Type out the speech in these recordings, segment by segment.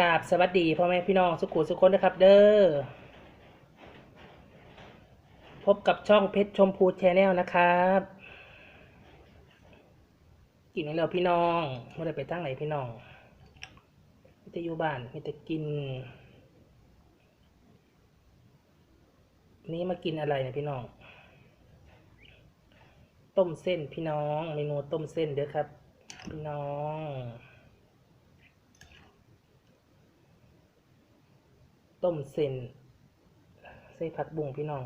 กราบสวัสดีพ่อแม่พี่น้องสุขุสุขคนนะครับ เด้อพบกับช่องเพชรชมพูแชนแนลนะครับกินนี่แล้วพี่น้องไม่ได้ไปตั้งไหนพี่น้องมีแต่อยู่บ้านมีแต่กิน นี้มากินอะไรเนี่ยพี่น้อง ต้มเส้นพี่น้องเมนูต้มเส้นเด้อครับ พี่น้อง ต้มเส้นใส่ผัดบุ้งพี่น้อง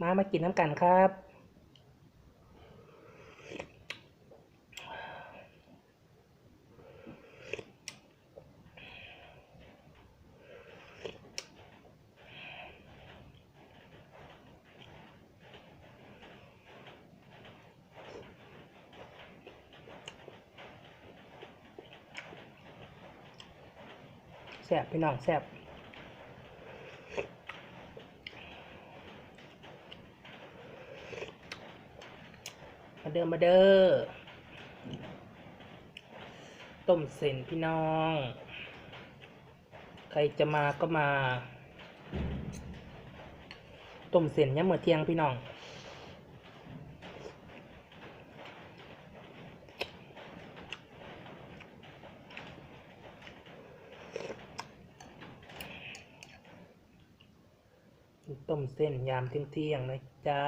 มามากินน้ำกันครับ ซ่บพี่น้องแซ่บมาเดิมมาเด้อต้มเส้นพี่น้อง ใครจะมาก็มา ต้มเส้นยามมื้อเที่ยงพี่น้อง ต้มเส้นยามเที่ยงๆนะจ๊ะ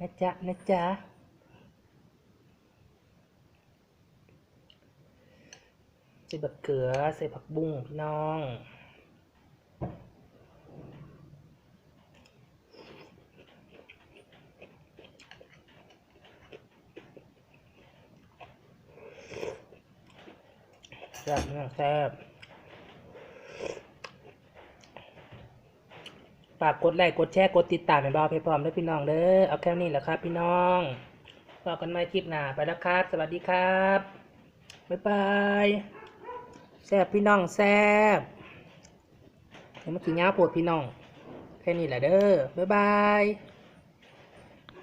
นะจ๊ะ นะจ๊ะ ใส่บักเขือ ใส่ผักบุ้งพี่น้อง แซ่บพี่น้อแซ่บ ฝากกดไลค์กดแชร์กดติดตามให้เบาเพพร้อมด้วยพี่น้องเด้อเอาแค่นี้แหละครับ พี่น้องพบกันใหม่คลิปหน้าไปแล้วครับ สวัสดีครับบ๊ายบายแซ่บพี่น้องแซ่บเดี๋ยวมากินยาปวดพี่น้องแค่นี้แหละเด้อบ๊ายบาย